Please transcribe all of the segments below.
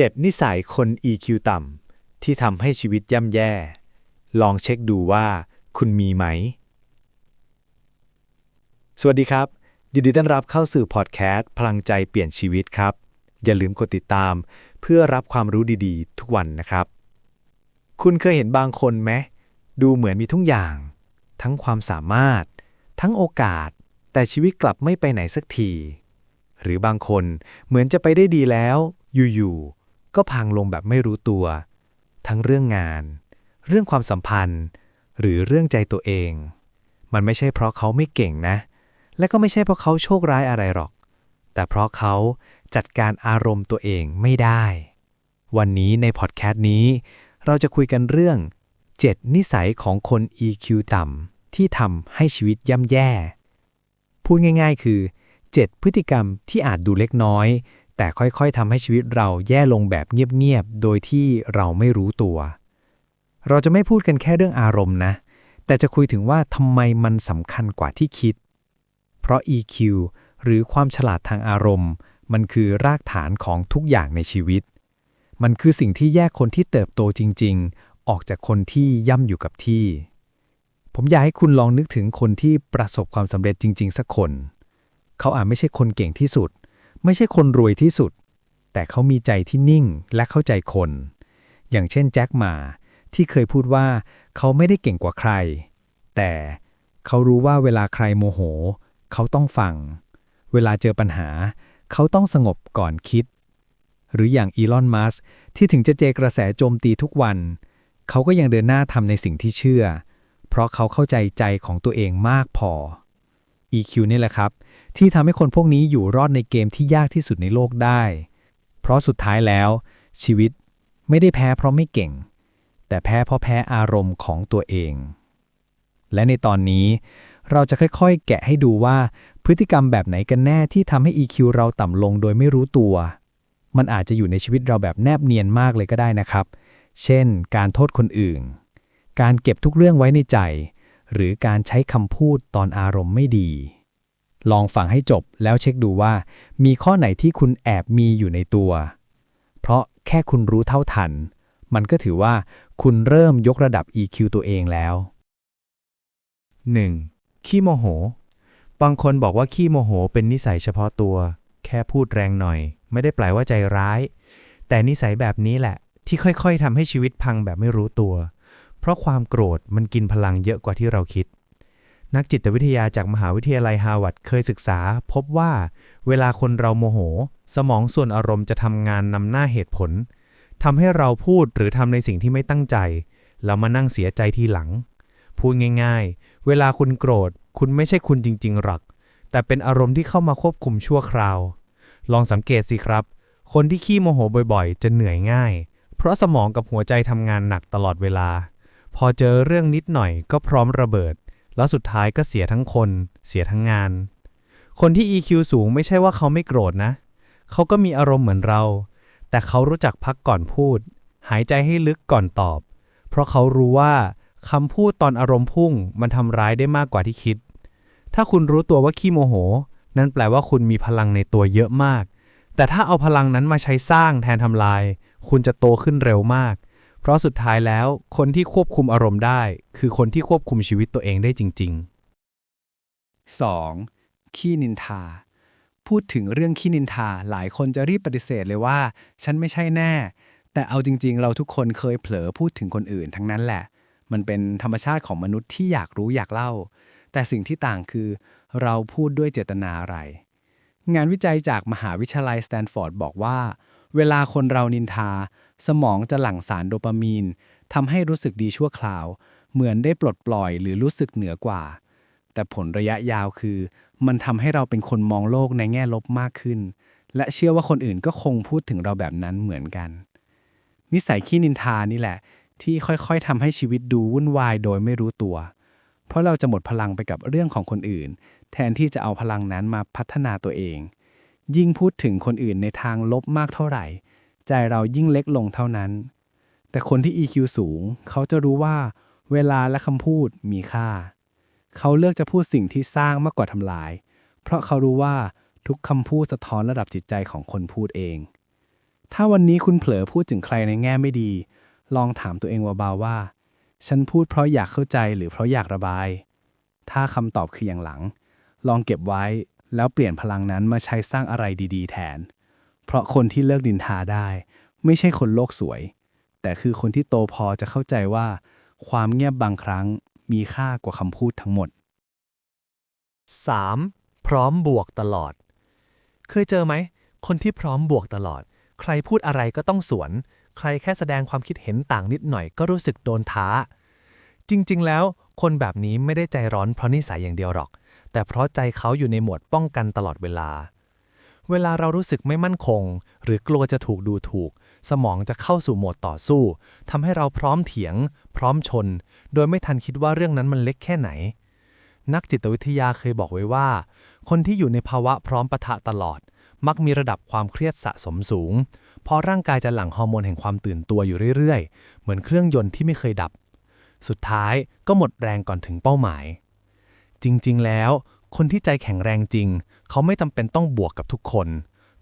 7 นิสัยคน EQ ต่ำที่ทำให้ชีวิตย่ำแย่ ลองเช็คดูว่าคุณมีไหม สวัสดีครับ ยินดีต้อนรับเข้าสู่พอดแคสต์ พลังใจเปลี่ยนชีวิตครับ อย่าลืมกดติดตาม เพื่อรับความรู้ดีๆ ทุกวันนะครับ คุณเคยเห็นบางคนไหม ดูเหมือนมีทุกอย่าง ทั้งความสามารถ ทั้งโอกาส แต่ชีวิตกลับไม่ไปไหนสักทีหรือบางคนเหมือนจะไปได้ดีแล้ว อยู่ ก็พังลงแบบไม่รู้ตัว ทั้งเรื่องงาน เรื่องความสัมพันธ์ หรือเรื่องใจตัวเอง มันไม่ใช่เพราะเขาไม่เก่งนะ และก็ไม่ใช่เพราะเขาโชคร้ายอะไรหรอก แต่เพราะเขาจัดการอารมณ์ตัวเองไม่ได้ วันนี้ในพอดแคสต์นี้ เราจะคุยกันเรื่อง 7 นิสัยของคน EQ ต่ำที่ทำให้ชีวิตย่ำแย่ พูดง่าย ๆ คือ 7 พฤติกรรมที่อาจดูเล็กน้อย แต่ค่อยๆทำให้ชีวิตเราแย่ลงแบบเงียบๆ โดยที่เราไม่รู้ตัว เราจะไม่พูดกันแค่เรื่องอารมณ์นะ แต่จะคุยถึงว่าทำไมมันสำคัญกว่าที่คิด เพราะ EQ หรือความฉลาดทางอารมณ์ มันคือรากฐานของทุกอย่างในชีวิต มันคือสิ่งที่แยกคนที่เติบโตจริง ๆ ออกจากคนที่ย่ำอยู่กับที่ ผมอยากให้คุณลองนึกถึงคนที่ประสบความสำเร็จจริง ๆ สักคน เขาอาจไม่ใช่คนเก่งที่สุด ไม่ใช่คนรวยที่สุด แต่เขามีใจที่นิ่งและเข้าใจคน อย่างเช่นแจ็คหมาที่เคยพูดว่าเขาไม่ได้เก่งกว่าใคร แต่เขารู้ว่าเวลาใครโมโห เขาต้องฟัง เวลาเจอปัญหา เขาต้องสงบก่อนคิด หรืออย่างอีลอน มัสที่ถึงจะเจกระแสโจมตีทุกวัน เขาก็ยังเดินหน้าทำในสิ่งที่เชื่อ เพราะเขาเข้าใจใจของตัวเองมากพอ EQ นี่แหละครับ ที่ทำให้คนพวกนี้อยู่รอดในเกมที่ยากที่สุดในโลกได้ เพราะสุดท้ายแล้ว ชีวิตไม่ได้แพ้เพราะไม่เก่ง แต่แพ้เพราะแพ้อารมณ์ของตัวเอง และในตอนนี้ เราจะค่อยๆ แกะให้ดูว่าพฤติกรรมแบบไหนกันแน่ที่ทำให้ EQ เราต่ำลงโดยไม่รู้ตัว มันอาจจะอยู่ในชีวิตเราแบบแนบเนียนมากเลยก็ได้นะครับ เช่น การโทษคนอื่น การเก็บทุกเรื่องไว้ในใจ หรือการใช้คำพูดตอนอารมณ์ไม่ดี ลองฟังให้จบแล้วเช็คดูว่า มีข้อไหนที่คุณแอบมีอยู่ในตัว เพราะแค่คุณรู้เท่าทัน มันก็ถือว่าคุณเริ่มยกระดับ EQ ตัวเองแล้ว 1. ขี้โมโห บางคนบอกว่าขี้โมโหเป็นนิสัยเฉพาะตัว แค่พูดแรงหน่อย ไม่ได้แปลว่าใจร้าย แต่นิสัยแบบนี้แหละ ที่ค่อยๆทำให้ชีวิตพังแบบไม่รู้ตัว เพราะความโกรธมันกินพลังเยอะกว่าที่เราคิด นักจิตวิทยาจากมหาวิทยาลัยฮาร์วาร์ดเคยศึกษา พบว่าเวลาคนเราโมโห สมองส่วนอารมณ์จะทำงานนำหน้าเหตุผลทำให้เราพูดหรือทำในสิ่งที่ไม่ตั้งใจ แล้วมานั่งเสียใจทีหลัง พูดง่ายๆ เวลาคุณโกรธ คุณไม่ใช่คุณจริงๆหรอก แต่เป็นอารมณ์ที่เข้ามาควบคุมชั่วคราว ลองสังเกตสิครับ คนที่ขี้โมโหบ่อยๆ จะเหนื่อยง่าย เพราะสมองกับหัวใจทำงานหนักตลอดเวลา พอเจอเรื่องนิดหน่อยก็พร้อมระเบิด แล้วสุดท้ายก็เสียทั้งคน เสียทั้งงาน คนที่ EQ สูงไม่ใช่ว่าเขาไม่โกรธนะ เขาก็มีอารมณ์เหมือนเรา แต่เขารู้จักพักก่อนพูด หายใจให้ลึกก่อนตอบ เพราะเขารู้ว่าคำพูดตอนอารมณ์พุ่งมันทำร้ายได้มากกว่าที่คิด ถ้าคุณรู้ตัวว่าขี้โมโห นั่นแปลว่าคุณมีพลังในตัวเยอะมาก แต่ถ้าเอาพลังนั้นมาใช้สร้างแทนทำลาย คุณจะโตขึ้นเร็วมาก เพราะสุดท้ายแล้วคนที่ควบคุมอารมณ์ได้ คือคนที่ควบคุมชีวิตตัวเองได้จริง ๆ 2. ขี้นินทา พูดถึงเรื่องขี้นินทาหลายคนจะรีบปฏิเสธเลยว่า ฉันไม่ใช่แน่ แต่เอาจริง ๆ เราทุกคนเคยเผลอพูดถึงคนอื่นทั้งนั้นแหละ มันเป็นธรรมชาติของมนุษย์ที่อยากรู้อยากเล่า แต่สิ่งที่ต่างคือ เราพูดด้วยเจตนาอะไร งานวิจัยจากมหาวิทยาลัยสแตนฟอร์ดบอกว่า เวลาคนเรานินทา สมองจะหลั่งสารโดปามีนทำให้รู้สึกดีชั่วคราว เหมือนได้ปลดปล่อยหรือรู้สึกเหนือกว่า แต่ผลระยะยาวคือ มันทำให้เราเป็นคนมองโลกในแง่ลบมากขึ้น และเชื่อว่าคนอื่นก็คงพูดถึงเราแบบนั้นเหมือนกัน นิสัยขี้นินทานี่แหละ ที่ค่อยๆทำให้ชีวิตดูวุ่นวายโดยไม่รู้ตัว เพราะเราจะหมดพลังไปกับเรื่องของคนอื่น แทนที่จะเอาพลังนั้นมาพัฒนาตัวเอง ยิ่งพูดถึงคนอื่นในทางลบมากเท่าไหร่ ใจเรายิ่งเล็กลงเท่านั้น แต่คนที่ EQ สูง เขาจะรู้ว่า เวลาและคำพูดมีค่า เขาเลือกจะพูดสิ่งที่สร้างมากกว่าทำลาย เพราะเขารู้ว่าทุกคำพูดสะท้อนระดับจิตใจของคนพูดเอง ถ้าวันนี้คุณเผลอพูดถึงใครในแง่ไม่ดี ลองถามตัวเองเบาๆว่า ฉันพูดเพราะอยากเข้าใจหรือเพราะอยากระบาย ถ้าคำตอบคืออย่างหลัง ลองเก็บไว้ แล้วเปลี่ยนพลังนั้นมาใช้สร้างอะไรดีๆ แทน เพราะคนที่เลิกดินทาได้ ไม่ใช่คนโลกสวย แต่คือคนที่โตพอจะเข้าใจว่า ความเงียบบางครั้งมีค่ากว่าคำพูดทั้งหมด 3. พร้อมบวกตลอด เคยเจอไหม คนที่พร้อมบวกตลอด ใครพูดอะไรก็ต้องสวน ใครแค่แสดงความคิดเห็นต่างนิดหน่อยก็รู้สึกโดนท้า จริงๆ แล้ว คนแบบนี้ไม่ได้ใจร้อนเพราะนิสัยอย่างเดียวหรอก แต่เพราะใจเขาอยู่ในโหมดป้องกันตลอดเวลา เวลาเรารู้สึกไม่มั่นคง หรือกลัวจะถูกดูถูก สมองจะเข้าสู่โหมดต่อสู้ทำให้เราพร้อมเถียง พร้อมชน โดยไม่ทันคิดว่าเรื่องนั้นมันเล็กแค่ไหน นักจิตวิทยาเคยบอกไว้ว่า คนที่อยู่ในภาวะพร้อมปะทะตลอด มักมีระดับความเครียดสะสมสูง เพราะร่างกายจะหลั่งฮอร์โมนแห่งความตื่นตัวอยู่เรื่อยๆ เหมือนเครื่องยนต์ที่ไม่เคยดับ สุดท้ายก็หมดแรงก่อนถึงเป้าหมาย จริงๆ แล้ว คนที่ใจแข็งแรงจริง เขาไม่จำเป็นต้องบวกกับทุกคน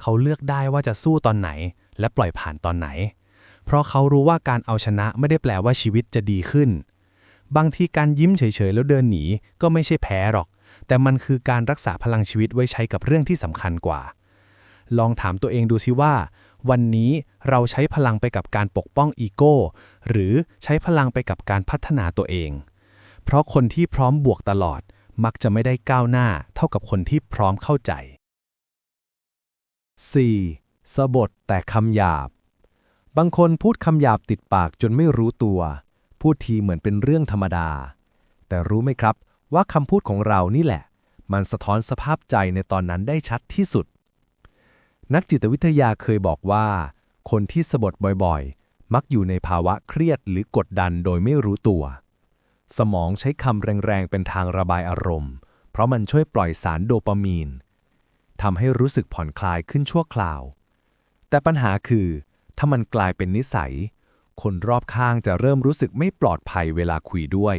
เขาเลือกได้ว่าจะสู้ตอนไหน และปล่อยผ่านตอนไหน เพราะเขารู้ว่าการเอาชนะไม่ได้แปลว่าชีวิตจะดีขึ้น บางทีการยิ้มเฉยๆ แล้วเดินหนีก็ไม่ใช่แพ้หรอก แต่มันคือการรักษาพลังชีวิตไว้ใช้กับเรื่องที่สำคัญกว่า ลองถามตัวเองดูสิว่า วันนี้เราใช้พลังไปกับการปกป้องอีโก้ หรือใช้พลังไปกับการพัฒนาตัวเอง เพราะคนที่พร้อมบวกตลอด มักจะไม่ได้ก้าวหน้าเท่ากับคนที่พร้อมเข้าใจ 4. สบทแต่คำหยาบ บางคนพูดคำหยาบติดปากจนไม่รู้ตัว พูดทีเหมือนเป็นเรื่องธรรมดา แต่รู้ไหมครับว่าคำพูดของเรานี่แหละ มันสะท้อนสภาพใจในตอนนั้นได้ชัดที่สุด นักจิตวิทยาเคยบอกว่า คนที่สะบทบ่อยๆ มักอยู่ในภาวะเครียดหรือกดดันโดยไม่รู้ตัว สมองใช้คำแรงๆเป็นทางระบายอารมณ์ เพราะมันช่วยปล่อยสารโดปามีนทำให้รู้สึกผ่อนคลายขึ้นชั่วคราว แต่ปัญหาคือ ถ้ามันกลายเป็นนิสัย คนรอบข้างจะเริ่มรู้สึกไม่ปลอดภัยเวลาคุยด้วย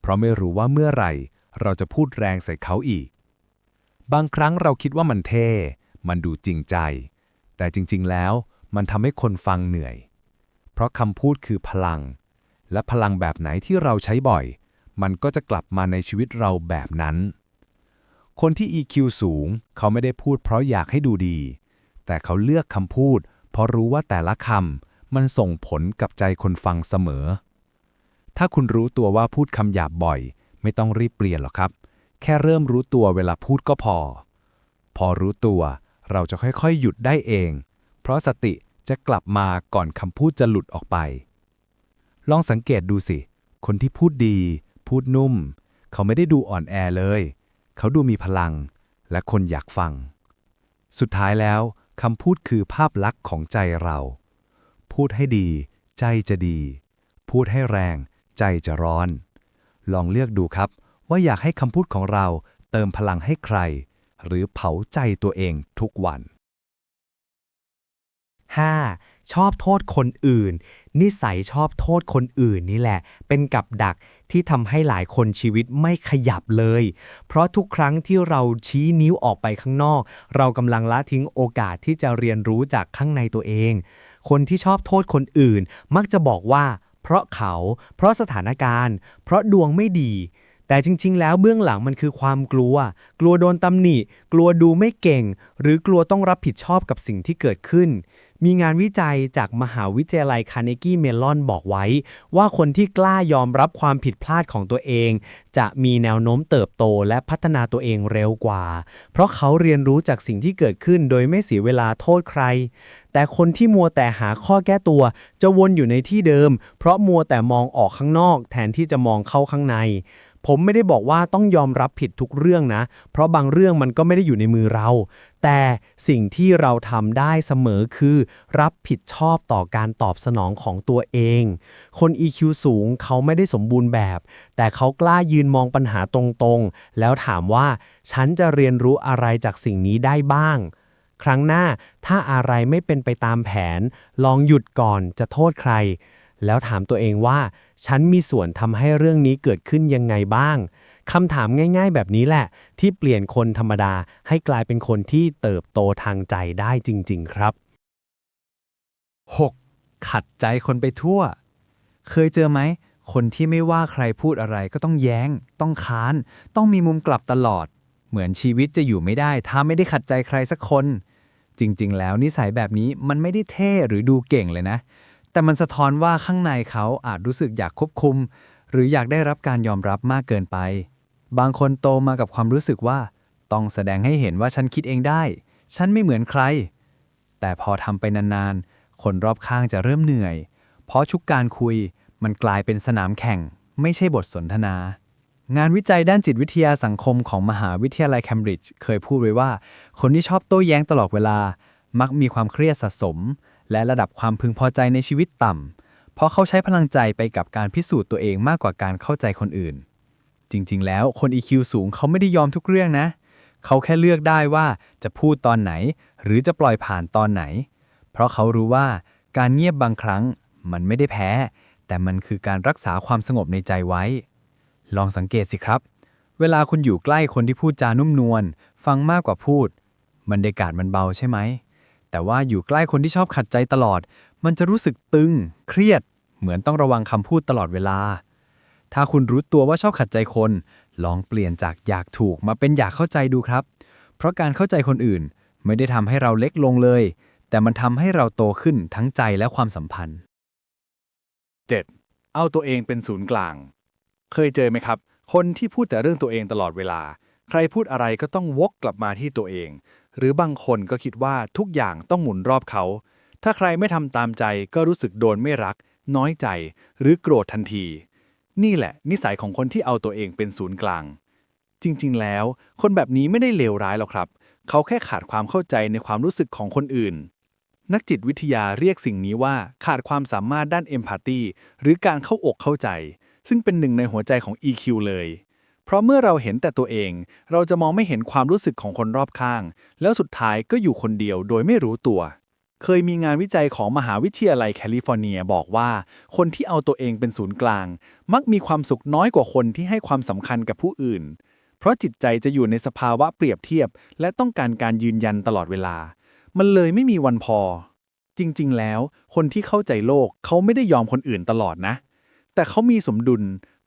เพราะไม่รู้ว่าเมื่อไหร่ เราจะพูดแรงใส่เขาอีก บางครั้งเราคิดว่ามันเท่ มันดูจริงใจ แต่จริงๆแล้วมันทำให้คนฟังเหนื่อย เพราะคำพูดคือพลัง และพลังแบบไหนที่เราใช้บ่อย มันก็จะกลับมาในชีวิตเราแบบนั้น คนที่ EQ สูง เขาไม่ได้พูดเพราะอยากให้ดูดี แต่เขาเลือกคำพูด เพราะรู้ว่าแต่ละคำมันส่งผลกับใจคนฟังเสมอ ถ้าคุณรู้ตัวว่าพูดคำหยาบบ่อย ไม่ต้องรีบเปลี่ยนหรอกครับ แค่เริ่มรู้ตัวเวลาพูดก็พอ พอรู้ตัวเราจะค่อยๆ หยุดได้เอง เพราะสติจะกลับมาก่อนคำพูดจะหลุดออกไป ลองสังเกตดูสิ คนที่พูดดี พูดนุ่ม เขาไม่ได้ดูอ่อนแอเลย เขาดูมีพลัง และคนอยากฟัง สุดท้ายแล้วคำพูดคือภาพลักษณ์ของใจเรา พูดให้ดี ใจจะดี พูดให้แรง ใจจะร้อน ลองเลือกดูครับ ว่าอยากให้คำพูดของเราเติมพลังให้ใคร หรือเผาใจตัวเองทุกวัน 5. ชอบโทษคนอื่น นิสัยชอบโทษคนอื่นนี่แหละ เป็นกับดักที่ทำให้หลายคนชีวิตไม่ขยับเลย เพราะทุกครั้งที่เราชี้นิ้วออกไปข้างนอก เรากำลังละทิ้งโอกาสที่จะเรียนรู้จากข้างในตัวเอง คนที่ชอบโทษคนอื่น มักจะบอกว่า เพราะเขา เพราะสถานการณ์ เพราะดวงไม่ดีแต่จริง ๆ แล้วเบื้องหลังมันคือความกลัว กลัวโดนตำหนิ กลัวดูไม่เก่ง หรือกลัวต้องรับผิดชอบกับสิ่งที่เกิดขึ้น มีงานวิจัยจากมหาวิทยาลัยคาร์เนกีเมลอนบอกไว้ ว่าคนที่กล้ายอมรับความผิดพลาดของตัวเอง จะมีแนวโน้มเติบโตและพัฒนาตัวเองเร็วกว่า เพราะเขาเรียนรู้จากสิ่งที่เกิดขึ้นโดยไม่เสียเวลาโทษใคร แต่คนที่มัวแต่หาข้อแก้ตัว จะวนอยู่ในที่เดิม เพราะมัวแต่มองออกข้างนอก แทนที่จะมองเข้าข้างใน ผมไม่ได้บอกว่าต้องยอมรับผิดทุกเรื่องนะ เพราะบางเรื่องมันก็ไม่ได้อยู่ในมือเรา แต่สิ่งที่เราทำได้เสมอคือ รับผิดชอบต่อการตอบสนองของตัวเอง คน EQ สูงเขาไม่ได้สมบูรณ์แบบ แต่เขากล้ายืนมองปัญหาตรงๆ แล้วถามว่า ฉันจะเรียนรู้อะไรจากสิ่งนี้ได้บ้าง ครั้งหน้าถ้าอะไรไม่เป็นไปตามแผน ลองหยุดก่อนจะโทษใคร แล้วถามตัวเองว่า ฉันมีส่วนทำให้เรื่องนี้เกิดขึ้นยังไงบ้างคำถามง่าย ๆ แบบนี้แหละ ที่เปลี่ยนคนธรรมดาให้กลายเป็นคนที่เติบโตทางใจได้จริง ๆ ครับ 6. ขัดใจคนไปทั่ว เคยเจอไหม คนที่ไม่ว่าใครพูดอะไรก็ต้องแย้ง ต้องค้าน ต้องมีมุมกลับตลอด เหมือนชีวิตจะอยู่ไม่ได้ ถ้าไม่ได้ขัดใจใครสักคน จริง ๆ แล้วนิสัยแบบนี้มันไม่ได้เท่หรือดูเก่งเลยนะ แต่มันสะท้อนว่าข้างในเขาอาจรู้สึกอยากควบคุม หรืออยากได้รับการยอมรับมากเกินไป บางคนโตมากับความรู้สึกว่า ต้องแสดงให้เห็นว่าฉันคิดเองได้ ฉันไม่เหมือนใคร แต่พอทำไปนานๆ คนรอบข้างจะเริ่มเหนื่อย เพราะชุกการคุยมันกลายเป็นสนามแข่ง ไม่ใช่บทสนทนา งานวิจัยด้านจิตวิทยาสังคมของมหาวิทยาลัยเคมบริดจ์เคยพูดไว้ว่า คนที่ชอบโต้แย้งตลอดเวลา มักมีความเครียดสะสม และระดับความพึงพอใจในชีวิตต่ำ เพราะเขาใช้พลังใจไปกับการพิสูจน์ตัวเองมากกว่าการเข้าใจคนอื่น จริง ๆ แล้วคน EQ สูงเขาไม่ได้ยอมทุกเรื่องนะ เขาแค่เลือกได้ว่าจะพูดตอนไหน หรือจะปล่อยผ่านตอนไหน เพราะเขารู้ว่าการเงียบบางครั้งมันไม่ได้แพ้ แต่มันคือการรักษาความสงบในใจไว้ ลองสังเกตสิครับ เวลาคุณอยู่ใกล้คนที่พูดจานุ่มนวลฟังมากกว่าพูดบรรยากาศมันเบาใช่ไหม แต่ว่าอยู่ใกล้คนที่ชอบขัดใจตลอด มันจะรู้สึกตึง เครียด เหมือนต้องระวังคำพูดตลอดเวลา ถ้าคุณรู้ตัวว่าชอบขัดใจคน ลองเปลี่ยนจากอยากถูกมาเป็นอยากเข้าใจดูครับ เพราะการเข้าใจคนอื่น ไม่ได้ทำให้เราเล็กลงเลย แต่มันทำให้เราโตขึ้นทั้งใจและความสัมพันธ์ 7. เอาตัวเองเป็นศูนย์กลาง เคยเจอไหมครับ คนที่พูดแต่เรื่องตัวเองตลอดเวลา ใครพูดอะไรก็ต้องวกกลับมาที่ตัวเอง หรือบางคนก็คิดว่าทุกอย่างต้องหมุนรอบเขา ถ้าใครไม่ทำตามใจก็รู้สึกโดนไม่รัก น้อยใจ หรือโกรธทันที นี่แหละ นิสัยของคนที่เอาตัวเองเป็นศูนย์กลาง จริง ๆ แล้ว คนแบบนี้ไม่ได้เลวร้ายหรอกครับ เขาแค่ขาดความเข้าใจในความรู้สึกของคนอื่น นักจิตวิทยาเรียกสิ่งนี้ว่าขาดความสามารถด้านเอมพัตตีหรือการเข้าอกเข้าใจ ซึ่งเป็นหนึ่งในหัวใจของ EQ เลย เพราะเมื่อเราเห็นแต่ตัวเอง เราจะมองไม่เห็นความรู้สึกของคนรอบข้าง แล้วสุดท้ายก็อยู่คนเดียวโดยไม่รู้ตัว เคยมีงานวิจัยของมหาวิทยาลัยแคลิฟอร์เนียบอกว่า คนที่เอาตัวเองเป็นศูนย์กลาง มักมีความสุขน้อยกว่าคนที่ให้ความสำคัญกับผู้อื่น เพราะจิตใจจะอยู่ในสภาวะเปรียบเทียบ และต้องการการยืนยันตลอดเวลา มันเลยไม่มีวันพอ จริง ๆ แล้ว คนที่เข้าใจโลกเขาไม่ได้ยอมคนอื่นตลอดนะ แต่เขามีสมดุล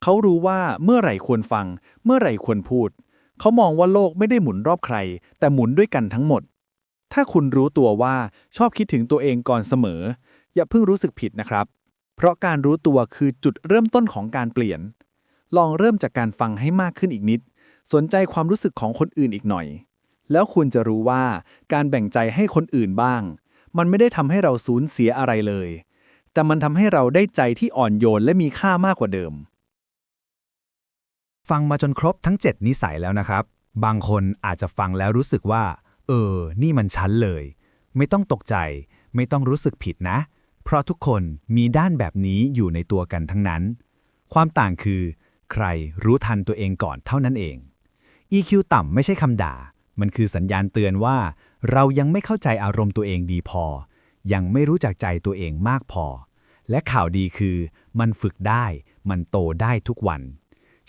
เขารู้ว่าเมื่อไหร่ควรฟัง เมื่อไหร่ควรพูด เขามองว่าโลกไม่ได้หมุนรอบใคร แต่หมุนด้วยกันทั้งหมด ถ้าคุณรู้ตัวว่าชอบคิดถึงตัวเองก่อนเสมอ อย่าเพิ่งรู้สึกผิดนะครับ เพราะการรู้ตัวคือจุดเริ่มต้นของการเปลี่ยน ลองเริ่มจากการฟังให้มากขึ้นอีกนิด สนใจความรู้สึกของคนอื่นอีกหน่อย แล้วคุณจะรู้ว่าการแบ่งใจให้คนอื่นบ้าง มันไม่ได้ทำให้เราสูญเสียอะไรเลยแต่มันทำให้เราได้ใจที่อ่อนโยนและมีค่ามากกว่าเดิม ฟังมาจนครบทั้ง 7 นิสัยแล้วนะครับ บางคนอาจจะฟังแล้วรู้สึกว่า เออ นี่มันฉันเลย ไม่ต้องตกใจ ไม่ต้องรู้สึกผิดนะ เพราะทุกคนมีด้านแบบนี้อยู่ในตัวกันทั้งนั้น ความต่างคือ ใครรู้ทันตัวเองก่อนเท่านั้นเอง EQ ต่ำไม่ใช่คำด่า มันคือสัญญาณเตือนว่า เรายังไม่เข้าใจอารมณ์ตัวเองดีพอ ยังไม่รู้จักใจตัวเองมากพอ และข่าวดีคือ มันฝึกได้ มันโตได้ทุกวัน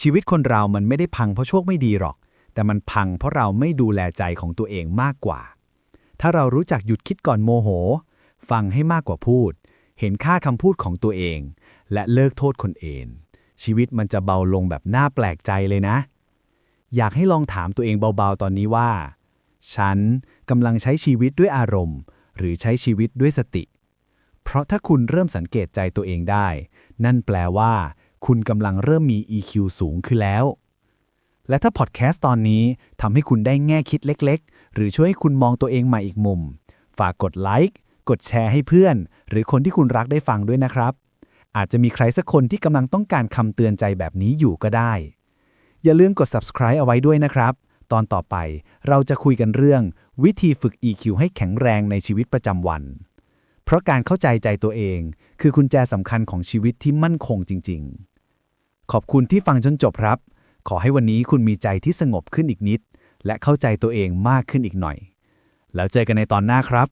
ชีวิตคนเรามันไม่ได้พังเพราะโชคไม่ดีหรอก แต่มันพังเพราะเราไม่ดูแลใจของตัวเองมากกว่า ถ้าเรารู้จักหยุดคิดก่อนโมโห ฟังให้มากกว่าพูด เห็นค่าคำพูดของตัวเอง และเลิกโทษคนเองชีวิตมันจะเบาลงแบบน่าแปลกใจเลยนะ อยากให้ลองถามตัวเองเบาๆตอนนี้ว่า ฉันกำลังใช้ชีวิตด้วยอารมณ์ หรือใช้ชีวิตด้วยสติ เพราะถ้าคุณเริ่มสังเกตใจตัวเองได้ นั่นแปลว่า คุณกำลังเริ่มมี EQ สูงขึ้นแล้ว และถ้าพอดแคสต์ตอนนี้ทำให้คุณได้แง่คิดเล็ก ๆ หรือช่วยให้คุณมองตัวเองใหม่อีกมุม ฝากกดไลค์กดแชร์ให้เพื่อน หรือคนที่คุณรักได้ฟังด้วยนะครับ อาจจะมีใครสักคนที่กำลังต้องการคำเตือนใจแบบนี้อยู่ก็ได้ อย่าลืมกด subscribe เอาไว้ด้วยนะครับ ตอนต่อไปเราจะคุยกันเรื่อง วิธีฝึก EQ ให้แข็งแรงในชีวิตประจำวัน เพราะการเข้าใจใจตัวเอง คือกุญแจสำคัญของชีวิตที่มั่นคงจริง ๆ ขอบคุณที่ฟังจนจบครับ ขอให้วันนี้คุณมีใจที่สงบขึ้นอีกนิด และเข้าใจตัวเองมากขึ้นอีกหน่อย แล้วเจอกันในตอนหน้าครับ